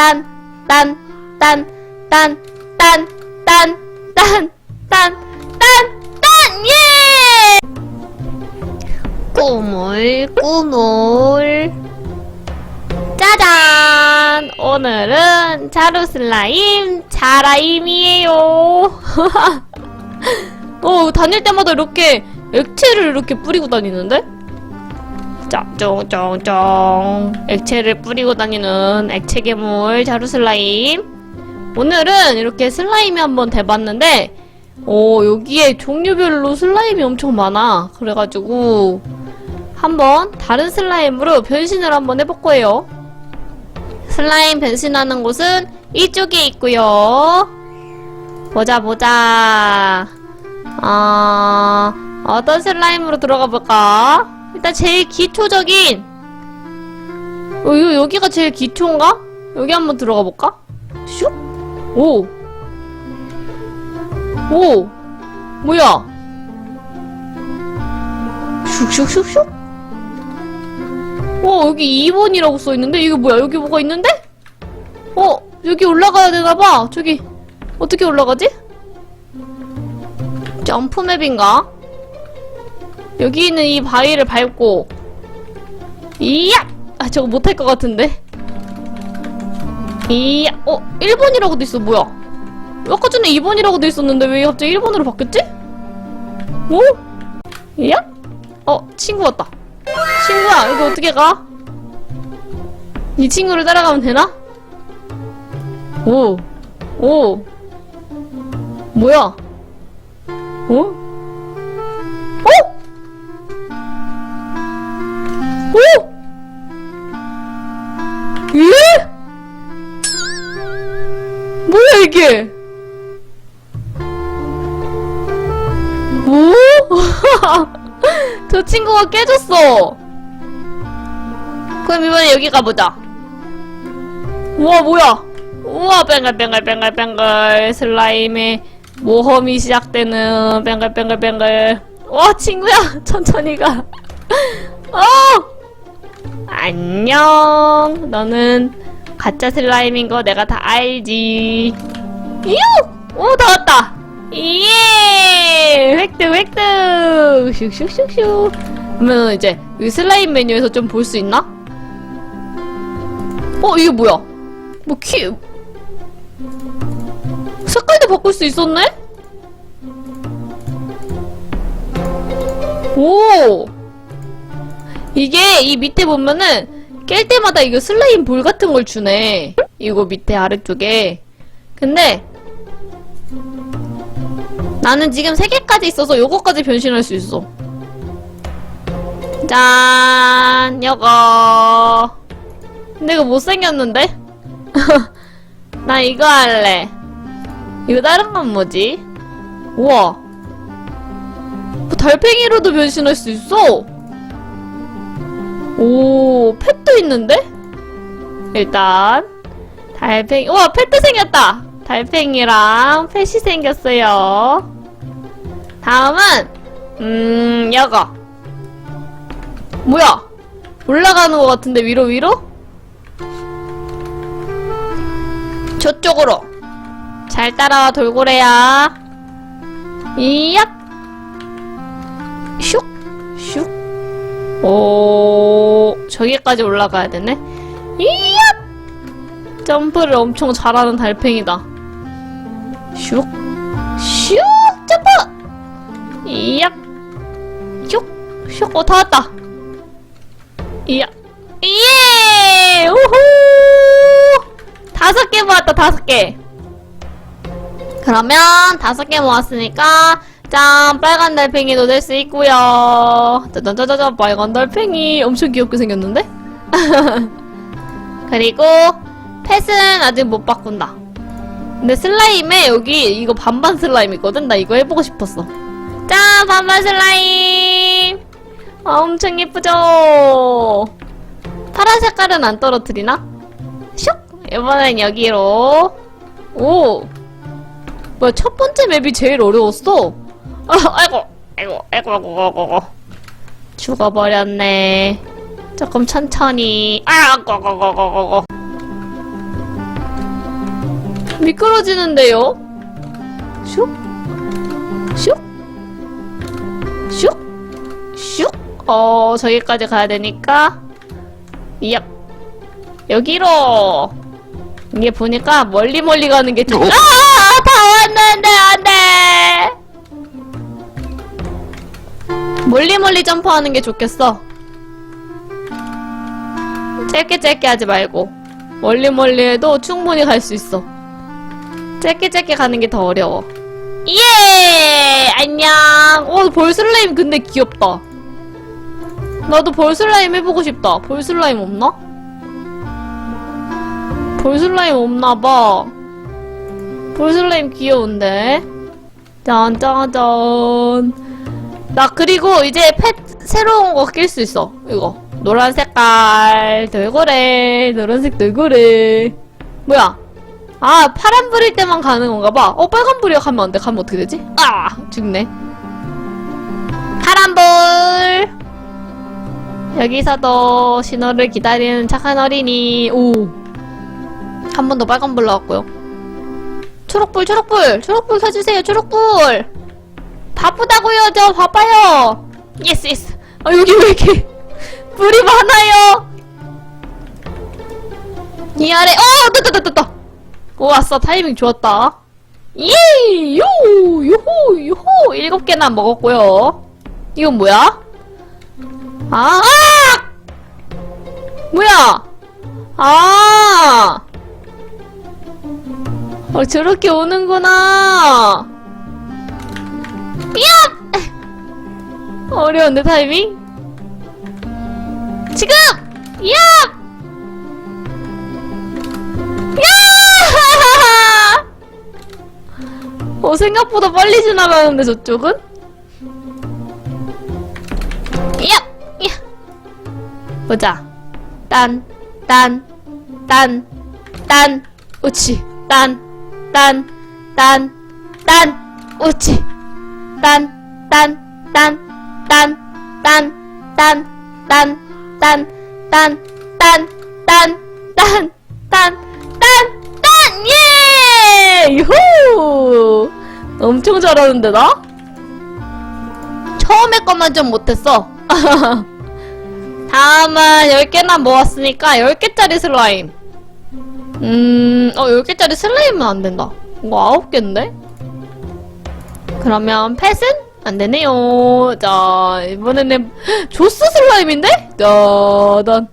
딴, 딴, 딴, 딴, 딴, 딴, 딴, 딴, 딴, 딴, 예! 꾸물, 꾸물. 짜잔! 오늘은 자루 슬라임 자라임이에요. 어, 다닐 때마다 이렇게 액체를 이렇게 뿌리고 다니는데? 쫑쫑쫑쫑 액체를 뿌리고 다니는 액체 괴물 자루 슬라임. 오늘은 이렇게 슬라임이 한번 돼봤는데 어 여기에 종류별로 슬라임이 엄청 많아. 그래가지고 한번 다른 슬라임으로 변신을 한번 해볼 거예요. 슬라임 변신하는 곳은 이쪽에 있고요. 보자 보자. 아 어떤 슬라임으로 들어가 볼까? 일단 제일 기초적인 어, 요, 여기가 제일 기초인가? 여기 한번 들어가 볼까? 슉? 오! 오! 뭐야? 슉슉슉슉? 어, 여기 2번이라고 써있는데? 이게 뭐야? 여기 뭐가 있는데? 어, 여기 올라가야 되나봐. 저기, 어떻게 올라가지? 점프맵인가? 여기 있는 이 바위를 밟고 이야! 아 저거 못할 것 같은데 이야 어 1번이라고 돼 있어 뭐야 아까 전에 2번이라고 돼 있었는데 왜 갑자기 1번으로 바뀌었지? 오? 이야? 어 친구 왔다 친구야 여기 어떻게 가? 이 친구를 따라가면 되나? 오 오. 뭐야? 어? 어? 이게? 뭐? 저 친구가 깨졌어. 그럼 이번에 여기 가보자. 우와 뭐야? 우와 뱅글뱅글뱅글뱅글 슬라임의 모험이 시작되는 뱅글뱅글뱅글. 와 친구야 천천히 가. 어! 안녕. 너는 가짜 슬라임인 거 내가 다 알지. 이유! 오, 다 왔다. 예! 획득, 획득! 슉슉슉슉. 그러면 이제 이 슬라임 메뉴에서 좀 볼 수 있나? 어, 이게 뭐야? 뭐 키... 색깔도 바꿀 수 있었네? 오! 이게 이 밑에 보면은 깰 때마다 이거 슬라임 볼 같은 걸 주네. 이거 밑에 아래쪽에. 근데 나는 지금 3개까지 있어서 요거까지 변신할 수 있어. 짠! 요거. 근데 이거 못생겼는데? 나 이거 할래. 이거 다른 건 뭐지? 우와. 뭐 달팽이로도 변신할 수 있어! 오, 펫도 있는데? 일단 달팽이 우와 펫도 생겼다 달팽이랑 펫이 생겼어요 다음은 음 여거 뭐야 올라가는 것 같은데 위로 위로? 저쪽으로 잘 따라와 돌고래야 이얍 슉 슉. 오, 저기까지 올라가야 되네. 이야! 점프를 엄청 잘하는 달팽이다. 슉, 슉, 점프! 이야! 슉, 슉, 어, 다 왔다. 이야, 예! 우후! 다섯 개 모았다, 다섯 개. 그러면 다섯 개 모았으니까 짠! 빨간 달팽이도 될 수 있고요. 짜잔짜잔 빨간 달팽이 엄청 귀엽게 생겼는데? 그리고 펫은 아직 못 바꾼다. 근데 슬라임에 여기 이거 반반 슬라임 있거든? 나 이거 해보고 싶었어. 짠! 반반 슬라임! 아, 엄청 예쁘죠? 파란 색깔은 안 떨어뜨리나? 슉! 이번엔 여기로. 오! 뭐야, 첫 번째 맵이 제일 어려웠어. 아, 아이고, 아이고, 아이고, 아이고, 아이고, 아이고. 죽어버렸네. 조금 천천히. 아, 고고고고고고. 미끄러지는데요? 슉? 슉? 슉? 슉? 어, 저기까지 가야 되니까. 얍. 여기로. 이게 보니까 멀리 멀리 가는 게 좋. 아! 다 왔는데, 안 돼! 멀리 멀리 점프하는 게 좋겠어. 짧게 짧게 하지 말고. 멀리 멀리 해도 충분히 갈 수 있어. 짧게 짧게 가는 게 더 어려워. 예! 안녕! 어, 볼슬라임 근데 귀엽다. 나도 볼슬라임 해보고 싶다. 볼슬라임 없나? 볼슬라임 없나봐. 볼슬라임 귀여운데? 짠짜잔. 나 그리고 이제 펫 새로운 거 낄 수 있어. 이거. 노란 색깔 돌고래. 노란색 돌고래. 뭐야? 아, 파란 불일 때만 가는 건가 봐. 어, 빨간 불이야. 가면 안 돼. 가면 어떻게 되지? 아! 죽네. 파란 불! 여기서도 신호를 기다리는 착한 어린이. 오. 한 번 더 빨간 불 나왔고요. 초록불, 초록불! 초록불 켜주세요, 초록불! 바쁘다고요, 저 바빠요! 예스, 예스! 아, 여기 왜 이렇게 불이 많아요? 이 아래, 어! 떴다, 떴다, 떴다! 오, 왔어. 타이밍 좋았다. 예! 요! 요호! 요호! 일곱 개나 먹었고요. 이건 뭐야? 아! 아! 뭐야? 아! 어, 저렇게 오는구나. 야! 어려운데, 타이밍? 지금! 야! 야! 어, 생각보다 빨리 지나가는데, 저쪽은? 야! 야! 보자. 딴, 딴, 딴, 딴, 우치, 딴, 딴, 딴, 딴, 우치, 딴, 딴, 딴, 딴, 딴, 딴, 딴, 딴, 딴, 딴, 딴, 딴, 딴, 딴, 엄청 잘하는데, 나? 처음에 것만 좀 못했어. 다음은 10개나 모았으니까 10개짜리 슬라임. 음, 어, 10개짜리 슬라임은 안 된다. 이거 9개인데? 그러면 펫은? 안 되네요. 자, 이번에는 조스 슬라임인데? 따단,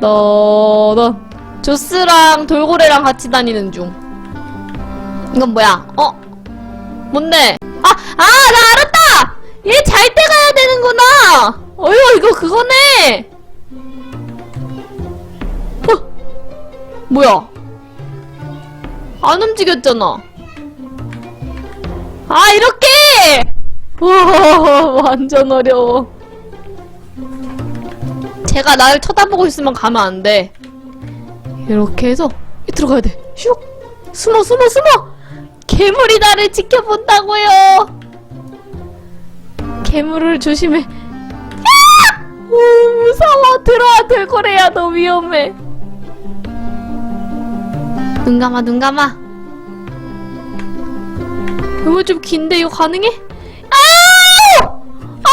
따단. 조스랑 돌고래랑 같이 다니는 중. 이건 뭐야? 어? 뭔데? 아, 아, 나 알았다! 얘 잘 때 가야 되는구나! 어휴, 이거 그거네! 어? 뭐야? 안 움직였잖아. 아, 이렇게! 와, 완전 어려워. 제가 나를 쳐다보고 있으면 가면 안 돼. 이렇게 해서 들어가야 돼. 슉! 숨어, 숨어, 숨어! 괴물이 나를 지켜본다고요! 괴물을 조심해. 야! 오, 무서워. 들어와, 들고래야. 너 위험해. 눈 감아, 눈 감아. 이거 좀 긴데, 이거 가능해? 아! 아,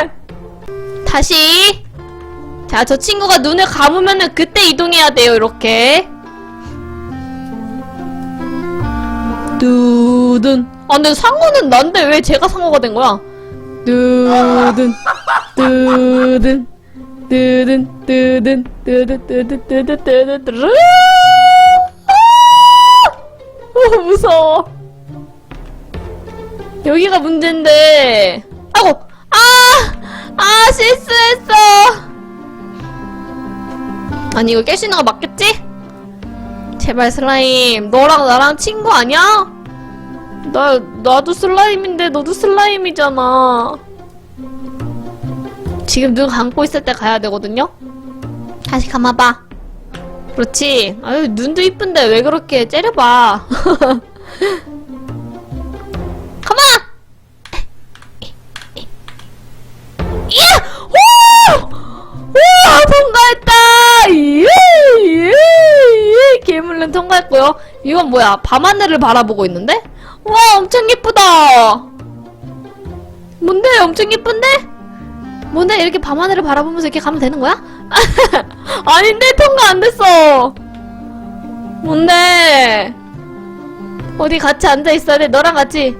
왜! 다시. 자, 저 친구가 눈을 감으면은 그때 이동해야 돼요, 이렇게. 두둔. 아, 근데 상어는 난데 왜 제가 상어가 된 거야? 두둔, 두둔, 두둔, 두둔, 두둔, 두둔, 두둔, 두둔, 두둔. 어, 무서워. 여기가 문제인데. 아이고, 아, 아, 실수했어. 아니, 이거 있는 거 맞겠지? 제발 슬라임, 너랑 나랑 친구 아니야? 나, 나도 슬라임인데 너도 슬라임이잖아. 지금 눈 감고 있을 때 가야 되거든요? 다시 감아봐. 그렇지. 아유, 눈도 이쁜데 왜 그렇게 째려봐. 통과했고요. 이건 뭐야? 밤하늘을 바라보고 있는데? 와, 엄청 예쁘다! 뭔데? 엄청 예쁜데? 뭔데? 이렇게 밤하늘을 바라보면서 이렇게 가면 되는 거야? 아닌데? 통과 안 됐어! 뭔데? 어디 같이 앉아 있어야 돼? 너랑 같이.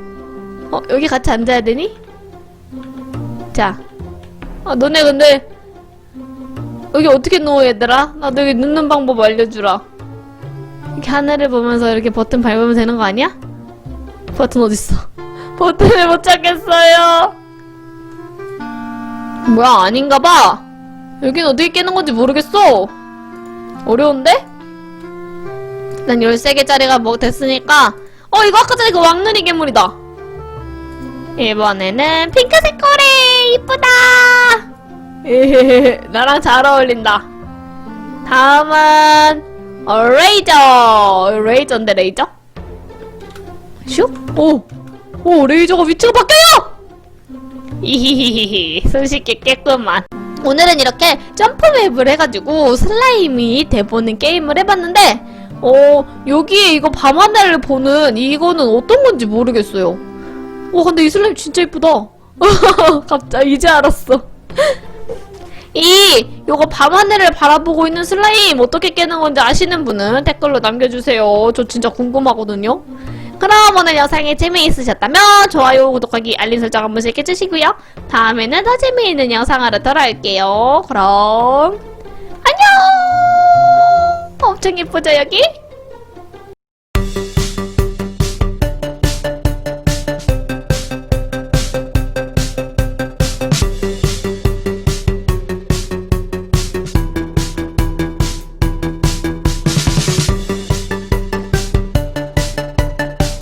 어, 여기 같이 앉아야 되니? 자. 아, 너네 근데 여기 어떻게 누워 얘들아? 나도 여기 눕는 방법 알려주라. 이렇게 하늘을 보면서 이렇게 버튼 밟으면 되는 거 아니야? 버튼 어딨어? 버튼을 못 찾겠어요. 뭐야 아닌가 봐. 여긴 어떻게 깨는 건지 모르겠어. 어려운데? 난 13개짜리가 뭐 됐으니까 어 이거 아까 전에 그 왕눈이 괴물이다. 이번에는 핑크색 꼬리 이쁘다. 에헤헤, 나랑 잘 어울린다. 다음은 어, 레이저. 레이저인데 레이저? 슉? 오, 오 레이저가 위치가 바뀌어요. 히히히히 손쉽게 깼구만. 오늘은 이렇게 점프맵을 해가지고 슬라임이 돼보는 게임을 해봤는데 어 여기에 이거 밤하늘을 보는 이거는 어떤 건지 모르겠어요. 와 근데 이 슬라임 진짜 이쁘다. 갑자기 이제 알았어. 이 요거 밤하늘을 바라보고 있는 슬라임 어떻게 깨는 건지 아시는 분은 댓글로 남겨주세요. 저 진짜 궁금하거든요. 그럼 오늘 영상이 재미있으셨다면 좋아요, 구독하기, 알림 설정 한 번씩 해주시고요. 다음에는 더 재미있는 영상으로 돌아올게요. 그럼 안녕! 엄청 예쁘죠 여기?